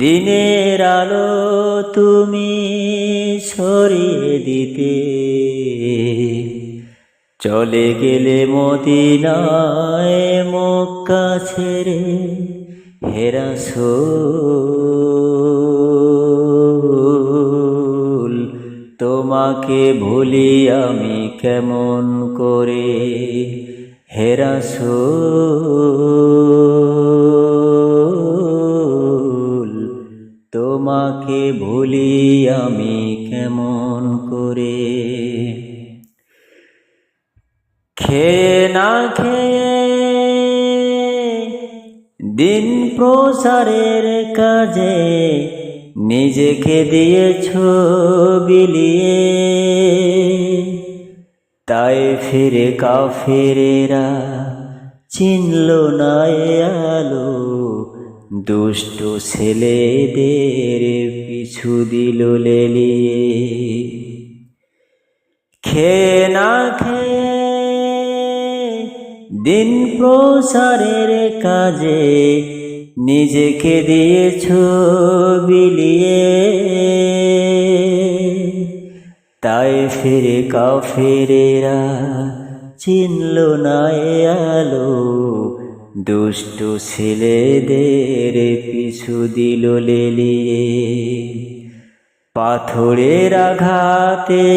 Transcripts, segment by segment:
দিনের আলো তুমি ছড়িয়ে দিতে। চলে গেলে মদিনায় মক্কা ছেড়ে হেরাসোল তোমাকে ভুলি আমি কেমন করে হেরাসোল তোমাকে ভুলি আমি কেমন করে? খেয়ে না খেয়ে দিন প্রসারের কাজে নিজেকে দিয়েছ বিলিয়ে। তাই ফিরে কাফেরেরা চিনল না আলো। দুষ্ট ছেলেদের পিছু দিল লেলিয়ে। খেয়ে না খেয়ে দিন প্রসারের কাজে নিজেকে দিয়েছ বিলিয়ে তাই ফিরে কাফেরেরা চিনল না আলো। দুষ্ট ছেলেদের পিছু দিল লেলিয়ে। পাথরের আঘাতে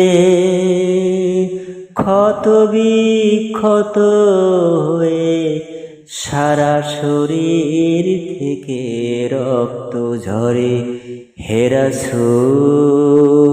ক্ষত বিক্ষত হয়ে সারা শরীর থেকে রক্ত ঝরে হেরাসুল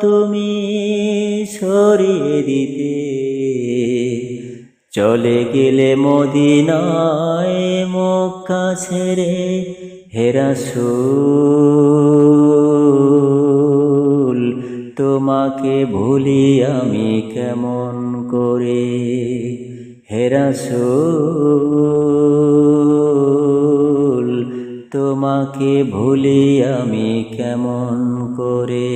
তুমি সরিয়ে দিতে। চলে গেলে মদিনায় মক্কা ছেড়ে হেরাসুল তোমাকে ভুলি আমি কেমন করে? হেরাসুল তোমাকে ভুলি আমি কেমন করে?